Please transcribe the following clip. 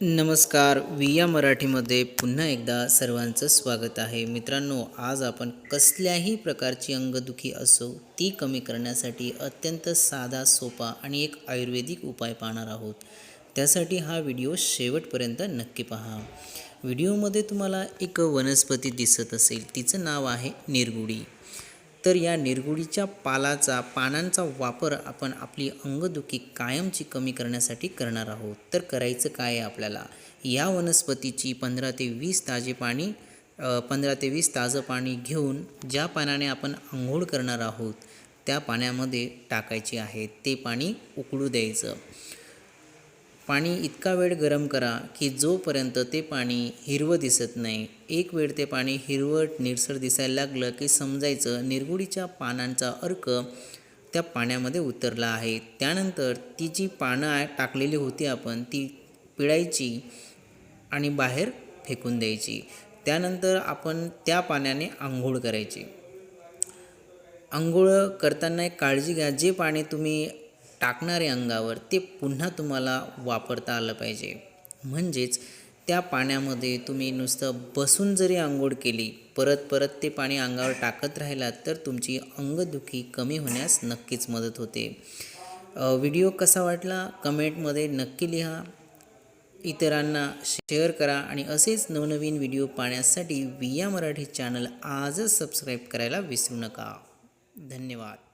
नमस्कार विया मराठीमध्ये पुन्हा एकदा सर्वांचं स्वागत आहे. मित्रांनो आज आपण कसल्याही प्रकारची अंगदुखी असो ती कमी करण्यासाठी अत्यंत साधा सोपा आणि एक आयुर्वेदिक उपाय पाहणार आहोत. त्यासाठी हा व्हिडिओ शेवटपर्यंत नक्की पहा. व्हिडिओमध्ये तुम्हाला एक वनस्पती दिसत असेल तिचं नाव आहे निरगुडी. तर या निरगुडीच्या पालाचा पानांचा वापर आपण आपली अंगदुखी कायमची कमी करण्यासाठी करणार आहोत. तर करायचं काय आहे आपल्याला? या वनस्पतीची पंधरा ते वीस ताजे पाणी पंधरा ते वीस ताजं पाणी घेऊन ज्या पाण्याने आपण आंघोळ करणार आहोत त्या पाण्यामध्ये टाकायचे आहे. ते पाणी उकळू द्यायचं. पाणी इतका वेळ गरम करा की जोपर्यंत ते पाणी हिरवं दिसत नाही. एक वेळ ते पाणी हिरवट निरसर दिसायला लागलं की समजायचं निरगुडीच्या पानांचा अर्क त्या पाण्यामध्ये उतरला आहे. त्यानंतर ती जी पानं टाकलेली होती आपण ती पिळायची आणि बाहेर फेकून द्यायची. त्यानंतर आपण त्या पाण्याने आंघोळ करायची. आंघोळ करताना एक काळजी घ्या. जे पाणी तुम्ही टाकणारे अंगावर ते पुन्हा तुम्हाला वापरता आलं पाहिजे. म्हणजेच त्या पाण्यामध्ये तुम्ही नुसतं बसून जरी आंघोळ केली परत परत ते पाणी अंगावर टाकत राहिलात तर तुमची अंगदुखी कमी होण्यास नक्कीच मदत होते. व्हिडिओ कसा वाटला? कमेंटमध्ये नक्की लिहा. इतरांना शेअर करा आणि असेच नवनवीन व्हिडिओ पाहण्यासाठी विया मराठी चॅनल आजच सबस्क्राईब करायला विसरू नका. धन्यवाद.